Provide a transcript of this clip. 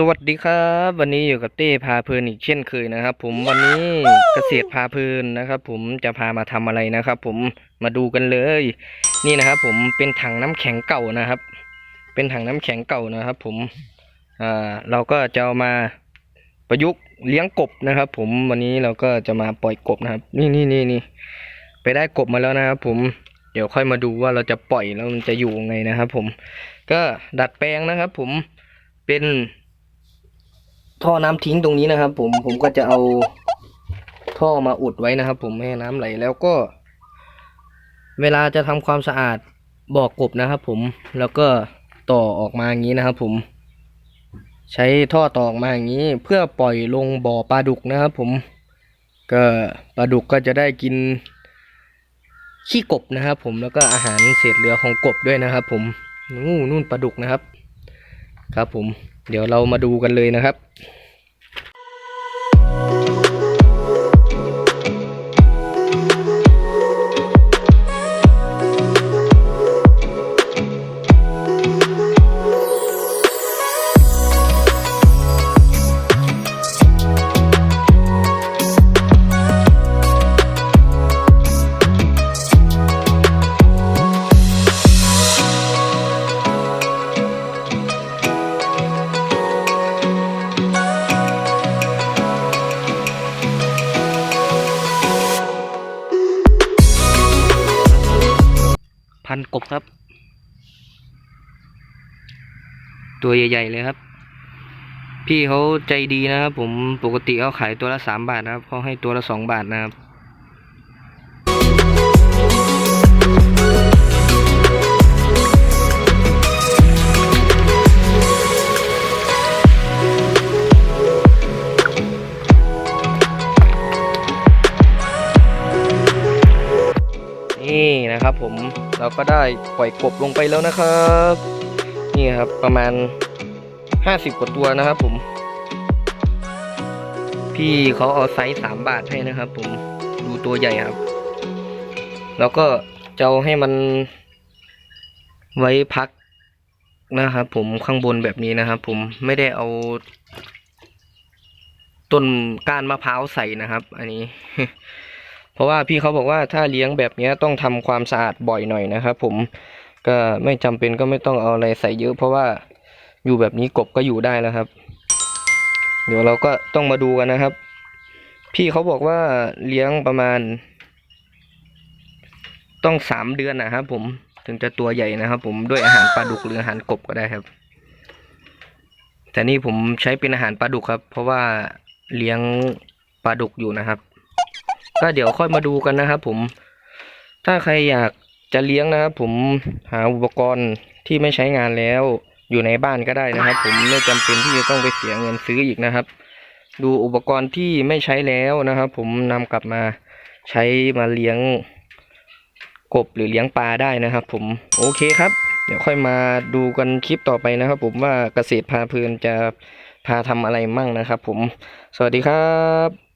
สวัสดีครับ วันนี้อยู่กับเต้พาเพลินอีกเช่นเคยนะครับ ผมวันนี้เกษตรพาเพลินนะครับ ผมจะพามาทำอะไรนะครับ ผมมาดูกันเลย นี่นะครับ ผมเป็นถังน้ำแข็งเก่านะครับ เป็นถังน้ำแข็งเก่านะครับ ผมอ่าเราก็จะเอามาประยุกต์เลี้ยงกบนะครับ ผมวันนี้เราก็จะมาปล่อยกบนะครับ นี่นี่นี่นี่ไปได้กบมาแล้วนะครับ ผมเดี๋ยวค่อยมาดูว่าเราจะปล่อยแล้วมันจะอยู่ยังไงนะครับ ผมก็ดัดแปลงนะครับ ผมเป็น ท่อน้ำทิ้งตรงนี้นะครับ ผมผมก็จะเอาท่อมาอุดไว้นะครับ ผมไม่ให้น้ำไหลแล้วก็ เวลาจะทำความสะอาดบ่อกบนะครับ ผมแล้วก็ต่อออกมาอย่างนี้นะครับ ผมใช้ท่อต่อออกมาอย่างนี้ เพื่อปล่อยลงบ่อปลาดุกนะครับ ผมก็ปลาดุกก็จะได้กินขี้กบนะครับ ผมแล้วก็อาหารเศษเหลือของกบด้วยนะครับ ผมนู่นนู่นปลาดุกนะครับ ครับผมเดี๋ยวเรามาดูกันเลยนะครับ พันกบครับ ตัวใหญ่ ๆ เลยครับ พี่เขาใจดีนะครับผมปกติเขาขายตัวละสามบาทนะครับเขาให้ตัวละสองบาทนะครับ นะครับผมเราก็ได้ปล่อยกบลงไปแล้วนะครับ นี่ครับประมาณห้าสิบกว่าตัวนะครับผม พี่เขาเอาไซส์สามบาทให้นะครับผมดูตัวใหญ่ครับ แล้วก็จะเอาให้มันไว้พักนะครับผมข้างบนแบบนี้นะครับผมไม่ได้เอา ต้นก้านมะพร้าวใส่นะครับ อันนี้ เพราะว่าพี่เขาบอกว่าถ้าเลี้ยงแบบนี้ต้องทำความสะอาดบ่อยหน่อยนะครับผมก็ไม่จำเป็นก็ไม่ต้องเอาอะไรใส่เยอะ เพราะว่าอยู่แบบนี้กบก็อยู่ได้แล้วครับ เดี๋ยวเราก็ต้องมาดูกันนะครับ พี่เขาบอกว่าเลี้ยงประมาณ ต้องสามเดือนนะครับผมถึงจะตัวใหญ่นะครับ ผมด้วยอาหารปลาดุกหรืออาหารกบก็ได้ครับ แต่นี่ผมใช้เป็นอาหารปลาดุกครับ เพราะว่าเลี้ยงปลาดุกอยู่นะครับ ก็เดี๋ยวค่อยมาดูกันนะครับผม ถ้าใครอยากจะเลี้ยงนะครับผมหาอุปกรณ์ที่ไม่ใช้งานแล้วอยู่ในบ้านก็ได้นะครับ ผมไม่จำเป็นที่จะต้องไปเสียเงินซื้ออีกนะครับ ดูอุปกรณ์ที่ไม่ใช้แล้วนะครับ ผมนำกลับมาใช้มาเลี้ยงกบหรือเลี้ยงปลาได้นะครับ ผมโอเคครับ เดี๋ยวค่อยมาดูกันคลิปต่อไปนะครับ ผมว่าเกษตรพาเพลินจะพาทำอะไรมั่งนะครับ ผม สวัสดีครับ